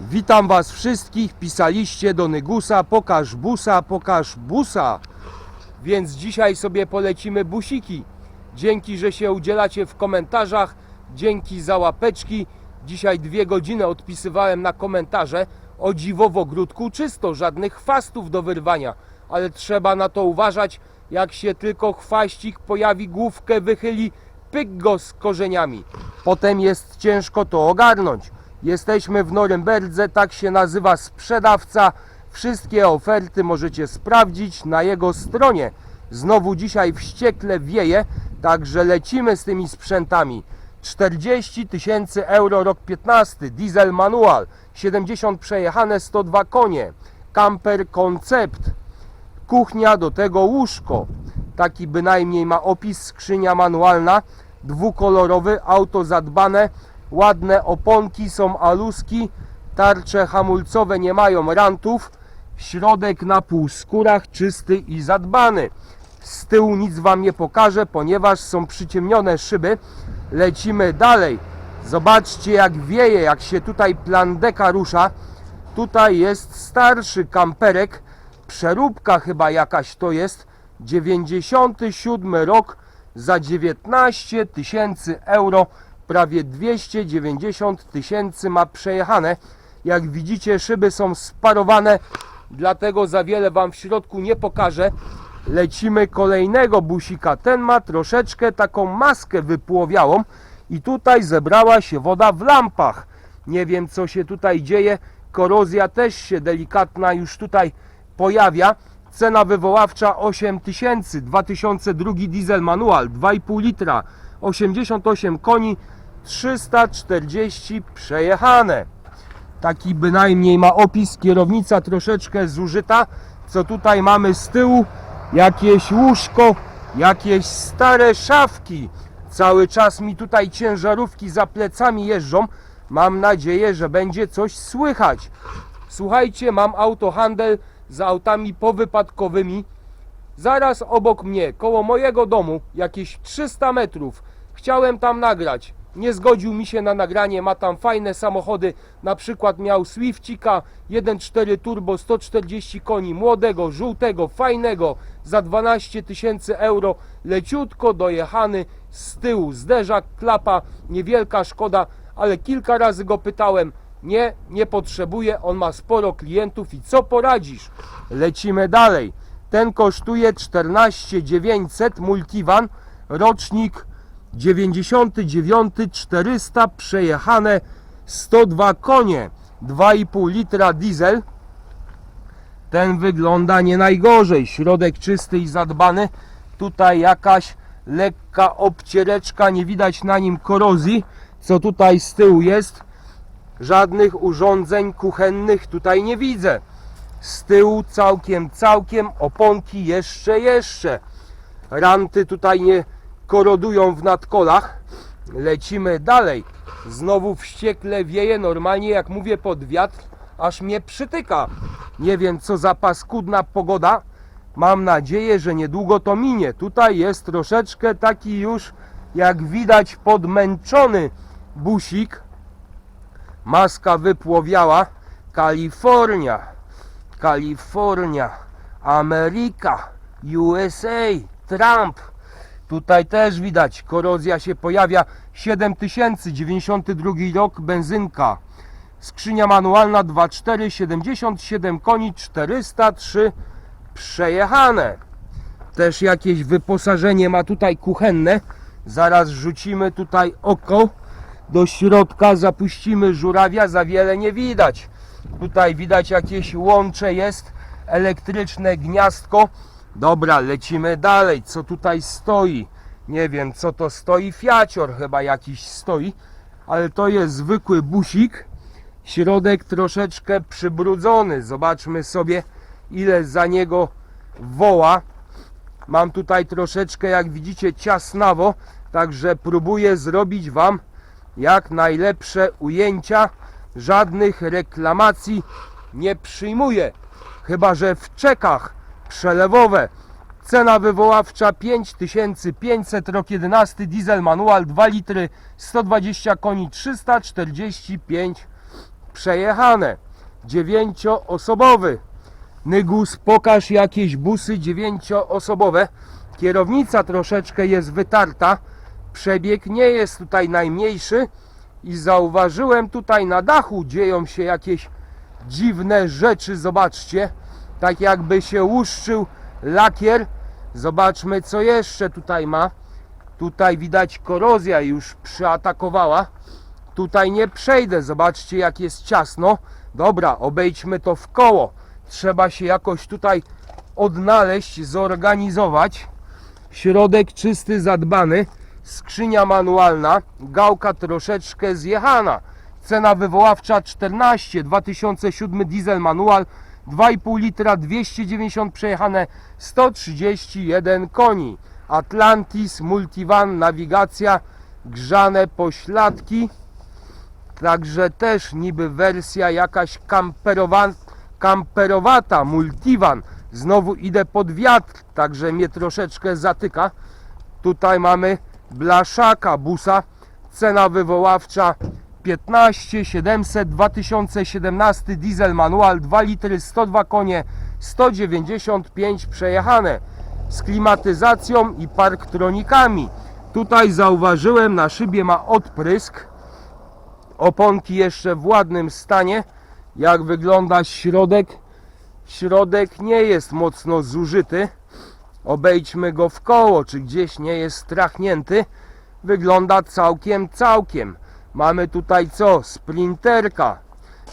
Witam Was wszystkich. Pisaliście do Nygusa, pokaż busa, pokaż busa. Więc dzisiaj sobie polecimy busiki. Dzięki, że się udzielacie w komentarzach. Dzięki za łapeczki. Dzisiaj dwie godziny odpisywałem na komentarze. O dziwo w ogródku czysto, żadnych chwastów do wyrwania. Ale trzeba na to uważać. Jak się tylko chwaścik pojawi, główkę wychyli, pyk go z korzeniami. Potem jest ciężko to ogarnąć. Jesteśmy w Norymberdze, tak się nazywa sprzedawca. Wszystkie oferty możecie sprawdzić na jego stronie. Znowu dzisiaj wściekle wieje, także lecimy z tymi sprzętami. 40 tysięcy euro rok 15, diesel manual, 70 przejechane, 102 konie, camper koncept, kuchnia, do tego łóżko. Taki bynajmniej ma opis, skrzynia manualna, dwukolorowy, auto zadbane, ładne oponki, są aluski, tarcze hamulcowe nie mają rantów, środek na półskórach, czysty i zadbany. Z tyłu nic Wam nie pokażę, ponieważ są przyciemnione szyby. Lecimy dalej. Zobaczcie jak wieje, jak się tutaj plandeka rusza. Tutaj jest starszy kamperek, przeróbka chyba jakaś to jest, 97 rok za 19 tysięcy euro, prawie 290 tysięcy ma przejechane. Jak widzicie szyby są sparowane, dlatego za wiele Wam w środku nie pokażę. Lecimy kolejnego busika, ten ma troszeczkę taką maskę wypłowiałą i tutaj zebrała się woda w lampach. Nie wiem co się tutaj dzieje, korozja też się delikatna już tutaj pojawia. Cena wywoławcza 8000, 2002 diesel manual, 2,5 litra, 88 koni, 340 przejechane. Taki bynajmniej ma opis, kierownica troszeczkę zużyta. Co tutaj mamy z tyłu? Jakieś łóżko, jakieś stare szafki. Cały czas mi tutaj ciężarówki za plecami jeżdżą. Mam nadzieję, że będzie coś słychać. Słuchajcie, mam autohandel z autami powypadkowymi. Zaraz obok mnie, koło mojego domu, jakieś 300 metrów. Chciałem tam nagrać. Nie zgodził mi się na nagranie, ma tam fajne samochody. Na przykład miał Swiftika 1.4 turbo 140 koni, młodego, żółtego, fajnego za 12 tysięcy euro. Leciutko dojechany z tyłu, zderzak, klapa, niewielka szkoda, ale kilka razy go pytałem. Nie, nie potrzebuje, on ma sporo klientów i co poradzisz? Lecimy dalej. Ten kosztuje 14 900 multivan, rocznik 99 400 przejechane 102 konie 2,5 litra diesel. Ten wygląda nie najgorzej środek czysty i zadbany. Tutaj jakaś lekka obciereczka nie widać na nim korozji. Co tutaj z tyłu jest? Żadnych urządzeń kuchennych tutaj nie widzę. Z tyłu całkiem całkiem oponki jeszcze jeszcze. Ranty tutaj nie korodują w nadkolach. Lecimy dalej. Znowu wściekle wieje, normalnie jak mówię pod wiatr, aż mnie przytyka. Nie wiem co za paskudna pogoda. Mam nadzieję, że niedługo to minie. Tutaj jest troszeczkę taki już, jak widać, podmęczony busik. Maska wypłowiała. Kalifornia, Kalifornia, Ameryka, USA, Trump. Tutaj też widać, korozja się pojawia. 7000, 92 rok, benzynka. Skrzynia manualna 2.4, 77 koni, 403 przejechane. Też jakieś wyposażenie ma tutaj kuchenne. Zaraz rzucimy tutaj oko do środka, zapuścimy żurawia, za wiele nie widać. Tutaj widać jakieś łącze jest, elektryczne gniazdko. Dobra, lecimy dalej. Co tutaj stoi? Nie wiem, co to stoi. Fiacior chyba jakiś stoi, ale to jest zwykły busik. Środek troszeczkę przybrudzony. Zobaczmy sobie, ile za niego woła. Mam tutaj troszeczkę, jak widzicie, ciasnawo, także próbuję zrobić Wam jak najlepsze ujęcia. Żadnych reklamacji nie przyjmuję, chyba że w czekach przelewowe. Cena wywoławcza 5500, rok 11, diesel manual 2 litry, 120 koni, 345 przejechane. Dziewięcioosobowy. Nygus, pokaż jakieś busy dziewięcioosobowe. Kierownica troszeczkę jest wytarta. Przebieg nie jest tutaj najmniejszy. I zauważyłem tutaj na dachu dzieją się jakieś dziwne rzeczy. Zobaczcie. Tak jakby się łuszczył lakier. Zobaczmy co jeszcze tutaj ma. Tutaj widać korozja już przyatakowała. Tutaj nie przejdę. Zobaczcie jak jest ciasno. Dobra, obejdźmy to w koło. Trzeba się jakoś tutaj odnaleźć, zorganizować. Środek czysty, zadbany. Skrzynia manualna. Gałka troszeczkę zjechana. Cena wywoławcza 14. 2007 diesel manual. 2,5 litra, 290 przejechane, 131 koni. Atlantis, Multivan, nawigacja, grzane pośladki. Także też niby wersja jakaś kamperowa, kamperowata, multivan. Znowu idę pod wiatr, także mnie troszeczkę zatyka. Tutaj mamy blaszaka busa. Cena wywoławcza 15 700 2017 diesel manual 2 litry 102 konie 195 przejechane z klimatyzacją i parktronikami. Tutaj zauważyłem na szybie ma odprysk oponki jeszcze w ładnym stanie. Jak wygląda środek? Środek nie jest mocno zużyty. Obejdźmy go w koło, czy gdzieś nie jest strachnięty. Wygląda całkiem, całkiem. Mamy tutaj co? Sprinterka.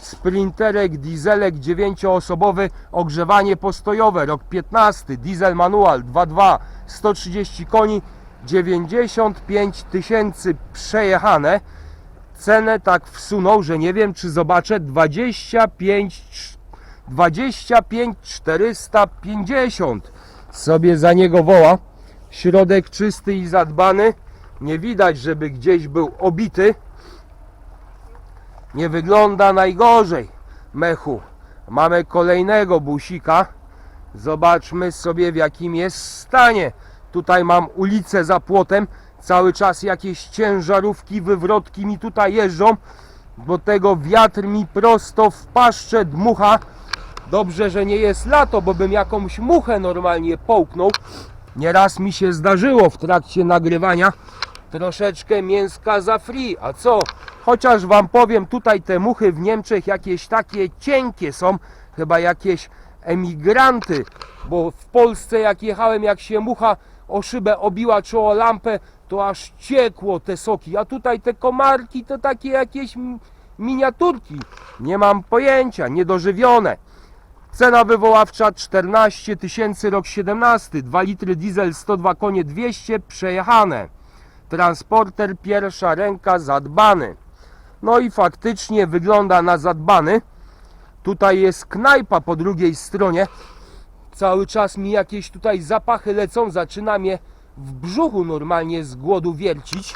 Sprinterek, dieselek 9-osobowy, ogrzewanie postojowe, rok 15, diesel manual 2.2, 130 koni, 95 tysięcy przejechane. Cenę tak wsunął, że nie wiem czy zobaczę 25 25 450 sobie za niego woła. Środek czysty i zadbany. Nie widać żeby gdzieś był obity nie wygląda najgorzej. Mechu mamy kolejnego busika. Zobaczmy sobie w jakim jest stanie. Tutaj mam ulicę za płotem. Cały czas jakieś ciężarówki, wywrotki mi tutaj jeżdżą, bo tego wiatr mi prosto w paszczę dmucha. Dobrze, że nie jest lato, bo bym jakąś muchę normalnie połknął. Nieraz mi się zdarzyło w trakcie nagrywania troszeczkę mięska za free. A co? Chociaż wam powiem, tutaj te muchy w Niemczech jakieś takie cienkie są, chyba jakieś emigranty, bo w Polsce jak jechałem, jak się mucha o szybę obiła czy o lampę, to aż ciekło te soki, a tutaj te komarki to takie jakieś mi- miniaturki. Nie mam pojęcia, niedożywione. Cena wywoławcza 14 tysięcy rok 17, 2 litry diesel, 102 konie, 200 przejechane. Transporter pierwsza ręka zadbany. No i faktycznie wygląda na zadbany. Tutaj jest knajpa po drugiej stronie. Cały czas mi jakieś tutaj zapachy lecą, zaczyna mnie w brzuchu normalnie z głodu wiercić.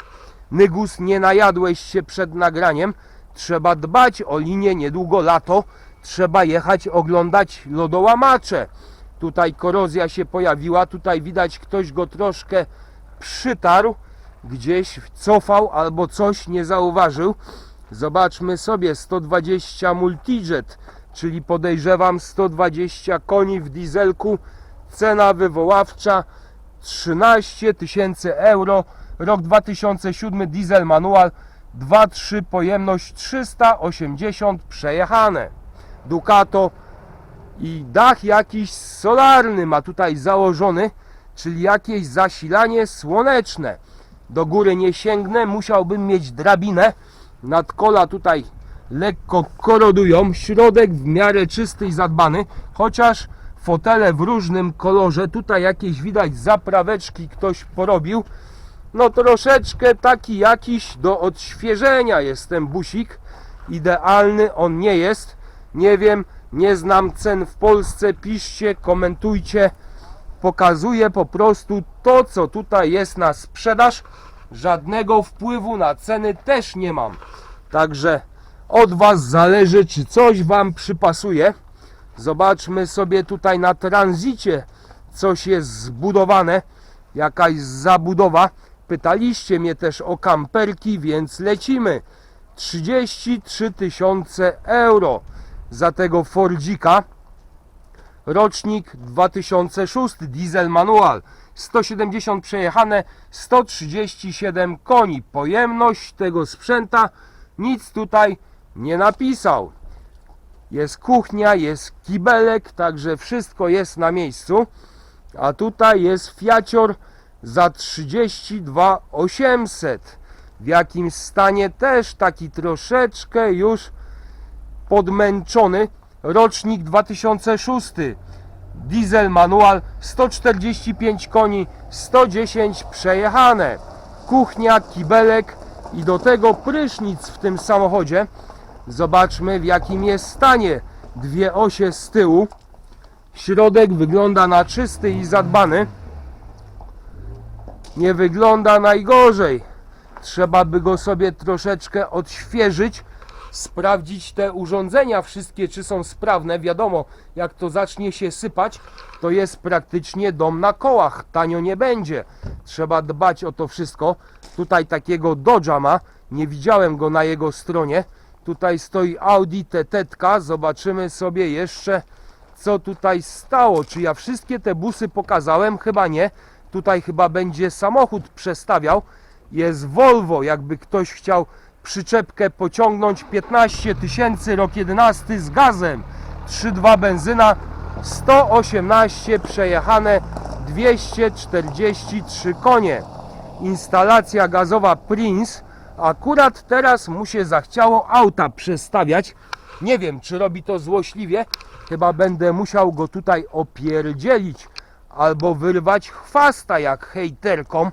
Nygus, nie najadłeś się przed nagraniem. Trzeba dbać o linię, niedługo lato. Trzeba jechać oglądać lodołamacze. Tutaj korozja się pojawiła, tutaj widać ktoś go troszkę przytarł, gdzieś cofał albo coś nie zauważył. Zobaczmy sobie 120 multijet, czyli podejrzewam 120 koni w dieselku. Cena wywoławcza 13 tysięcy euro. Rok 2007 diesel manual 2.3 pojemność 380 przejechane. Ducato i dach jakiś solarny ma tutaj założony, czyli jakieś zasilanie słoneczne. Do góry nie sięgnę, musiałbym mieć drabinę. Nadkola tutaj lekko korodują, środek w miarę czysty i zadbany, chociaż fotele w różnym kolorze, tutaj jakieś widać zapraweczki ktoś porobił. No troszeczkę taki jakiś do odświeżenia jest ten busik. Idealny on nie jest. Nie wiem, nie znam cen w Polsce. Piszcie, komentujcie. Pokazuję po prostu to, co tutaj jest na sprzedaż. Żadnego wpływu na ceny też nie mam. Także od Was zależy, czy coś Wam przypasuje. Zobaczmy sobie tutaj na tranzycie coś jest zbudowane, jakaś zabudowa. Pytaliście mnie też o kamperki, więc lecimy. 33 tysiące euro za tego Fordzika. Rocznik 2006, diesel manual, 170 przejechane, 137 koni. Pojemność tego sprzęta nic tutaj nie napisał. Jest kuchnia, jest kibelek, także wszystko jest na miejscu. A tutaj jest Fiacior za 32 800. W jakim stanie też taki troszeczkę już podmęczony. Rocznik 2006. Diesel manual 145 koni, 110 przejechane. Kuchnia, kibelek i do tego prysznic w tym samochodzie. Zobaczmy w jakim jest stanie. Dwie osie z tyłu. Środek wygląda na czysty i zadbany. Nie wygląda najgorzej. Trzeba by go sobie troszeczkę odświeżyć, sprawdzić te urządzenia wszystkie, czy są sprawne. Wiadomo, jak to zacznie się sypać, to jest praktycznie dom na kołach. Tanio nie będzie. Trzeba dbać o to wszystko. Tutaj takiego Dodge'a ma. Nie widziałem go na jego stronie. Tutaj stoi Audi TT. Zobaczymy sobie jeszcze, co tutaj stało. Czy ja wszystkie te busy pokazałem? Chyba nie. Tutaj chyba będzie samochód przestawiał. Jest Volvo, jakby ktoś chciał przyczepkę pociągnąć 15 tysięcy, rok 11 z gazem. 3.2 benzyna, 118 przejechane, 243 konie. Instalacja gazowa Prince. Akurat teraz mu się zachciało auta przestawiać. Nie wiem, czy robi to złośliwie. Chyba będę musiał go tutaj opierdzielić albo wyrwać chwasta jak hejterkom.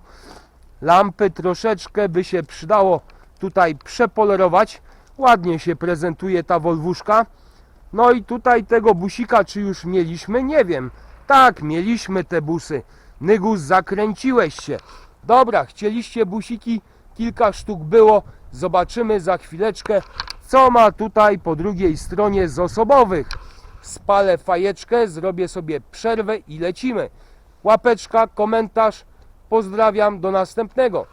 Lampy troszeczkę by się przydało tutaj przepolerować. Ładnie się prezentuje ta Wolwuszka. No i tutaj tego busika, czy już mieliśmy? Nie wiem. Tak, mieliśmy te busy. Nygus, zakręciłeś się. Dobra, chcieliście busiki? Kilka sztuk było. Zobaczymy za chwileczkę, co ma tutaj po drugiej stronie z osobowych. Spalę fajeczkę, zrobię sobie przerwę i lecimy. Łapeczka, komentarz. Pozdrawiam, do następnego.